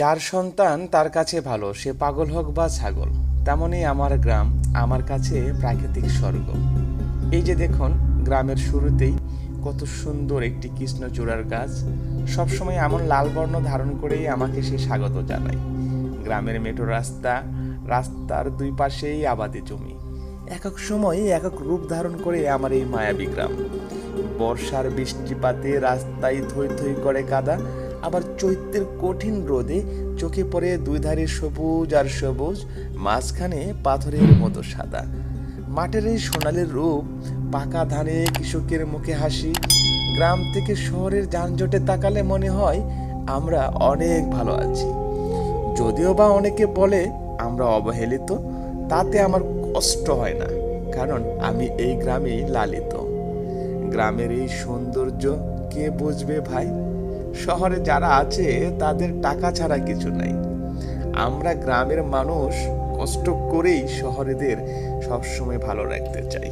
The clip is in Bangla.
যার সন্তান তার কাছে ভালো, সে পাগল হোক বা ছাগল তেমনই আমার গ্রাম আমার কাছে প্রাকৃতিক স্বর্গ। এই যে দেখুন, গ্রামের শুরুতেই কত সুন্দর একটি কৃষ্ণচূড়ার গাছ, সবসময় এমন লাল বর্ণ ধারণ করেই আমাকে সে স্বাগত জানায়। গ্রামের মেঠো রাস্তা, রাস্তার দুই পাশেই আবাদি জমি। এক এক সময় এক এক রূপ ধারণ করে আমার এই মায়াবী গ্রাম। বর্ষার বৃষ্টিপাতে রাস্তায় থই থই করে কাদা আবার চৈত্রের কঠিন রোদে চোখে পড়ে দুই ধারে সবুজ আর সবুজ, মাঝখানে পাথরের মতো সাদা। মাঠের এই সোনালির রূপ, পাকা ধানে কৃষকের মুখে হাসি। গ্রাম থেকে শহরের যানজটে তাকালে মনে হয় আমরা অনেক ভালো আছি। যদিও বা অনেকে বলে, আমরা অবহেলিত তাতে আমার কষ্ট হয় না, কারণ আমি এই গ্রামেই লালিত। গ্রামের এই সৌন্দর্য কে বুঝবে ভাই? শহরে যারা আছে, তাদের টাকা ছাড়া কিছু নাই। আমরা গ্রামের মানুষ কষ্ট করেই শহরেদের সবসময় ভালো রাখতে চাই।